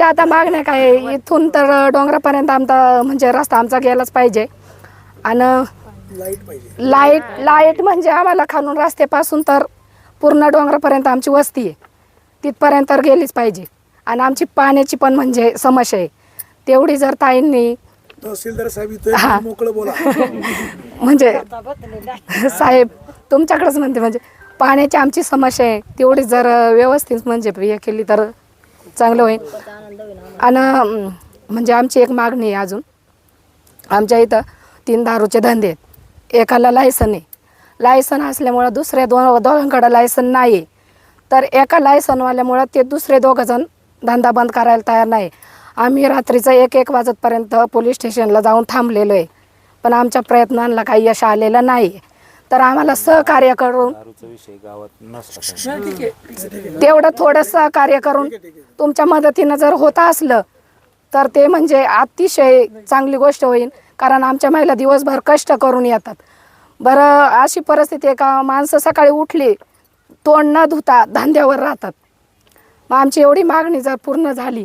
आमच्या आता मागण्या काय इथून तर डोंगरापर्यंत आमचा म्हणजे रस्ता आमचा गेलाच पाहिजे. आणि लाइट लाइट म्हणजे आम्हाला खालून रस्त्यापासून तर पूर्ण डोंगरापर्यंत आमची वस्ती आहे. तिथपर्यंत तर गेलीच पाहिजे. आणि आमची पाण्याची पण म्हणजे समस्या आहे. तेवढी जर ताईंनी तहसीलदार साहेब इथे. मोकळं बोला. म्हणजे साहेब तुमच्याकडेच म्हणते म्हणजे पाण्याची आमची समस्या आहे. तेवढी जर व्यवस्थित म्हणजे हे केली तर चांगलं होईल. आणि म्हणजे आमची एक मागणी आहे अजून. आमच्या इथं तीन दारूचे धंदे आहेत. एकाला लायसन आहे. लायसन असल्यामुळं दुसऱ्या दोन दोघांकडं लायसन नाही आहे. तर एका लायसनवाल्यामुळं ते दुसरे दोघंजण धंदा बंद करायला तयार नाही. आम्ही रात्रीचं एक एक वाजतपर्यंत पोलीस स्टेशनला जाऊन थांबलेलो आहे. पण आमच्या प्रयत्नांना काही यश आलेलं नाही तर आम्हाला सहकार्य करून दारूचा विषय गावात नसता तेवढं थोडं सहकार्य करून तुमच्या मदतीनं जर होत असलं तर ते म्हणजे अतिशय चांगली गोष्ट होईल. कारण आमच्या महिला दिवसभर कष्ट करून येतात. बरं अशी परिस्थिती आहे का? माणसं सकाळी उठली तोंड न धुता धंद्यावर राहतात. मग आमची एवढी मागणी जर पूर्ण झाली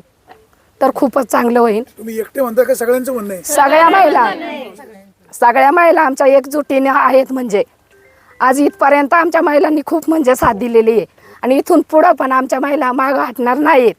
तर खूपच चांगलं होईल. तुम्ही एकटे म्हणता का सगळ्यांचं म्हणणं आहे? सगळ्या महिला सगळ्या महिला आमच्या एकजुटीने आहेत म्हणजे. आज इथपर्यंत आमच्या महिलांनी खूप म्हणजे साथ दिलेली आहे. आणि इथून पुढं पण आमच्या महिला मागं हटणार नाहीत.